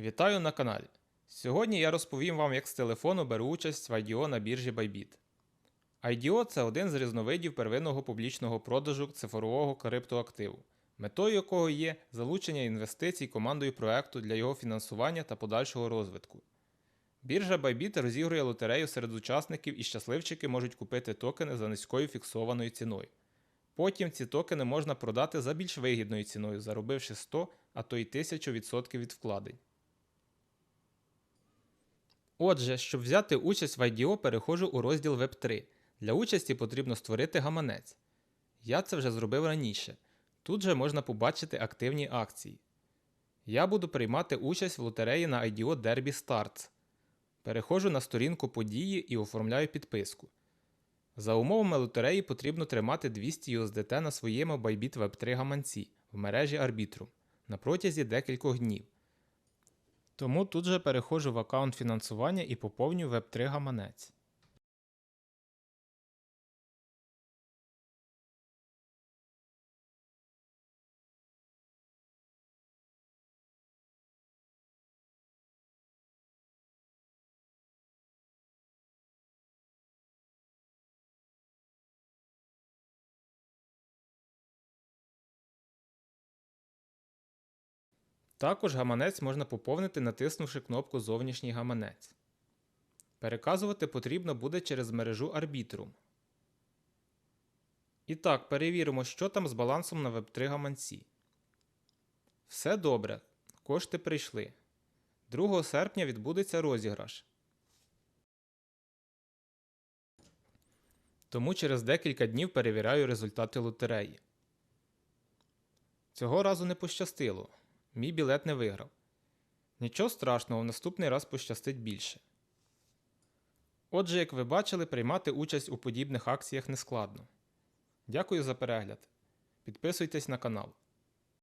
Вітаю на каналі. Сьогодні я розповім вам, як з телефону беру участь в IDO на біржі Bybit. IDO – це один з різновидів первинного публічного продажу цифрового криптоактиву, метою якого є залучення інвестицій командою проекту для його фінансування та подальшого розвитку. Біржа Bybit розігрує лотерею серед учасників і щасливчики можуть купити токени за низькою фіксованою ціною. Потім ці токени можна продати за більш вигідною ціною, заробивши 100, а то й 1000% від вкладень. Отже, щоб взяти участь в IDO, переходжу у розділ Web3. Для участі потрібно створити гаманець. Я це вже зробив раніше. Тут же можна побачити активні акції. Я буду приймати участь в лотереї на IDO Derby Starts. Переходжу на сторінку події і оформляю підписку. За умовами лотереї потрібно тримати 200 USDT на своєму Bybit Web3 гаманці в мережі Arbitrum на протязі декількох днів. Тому тут же переходжу в аккаунт фінансування і поповнюю Web3 гаманець. Також гаманець можна поповнити, натиснувши кнопку Зовнішній гаманець. Переказувати потрібно буде через мережу Arbitrum. І так, перевіримо, що там з балансом на Web3 гаманці. Все добре. Кошти прийшли. 2 серпня відбудеться розіграш. Тому через декілька днів перевіряю результати лотереї. Цього разу не пощастило. Мій білет не виграв. Нічого страшного, в наступний раз пощастить більше. Отже, як ви бачили, приймати участь у подібних акціях нескладно. Дякую за перегляд. Підписуйтесь на канал.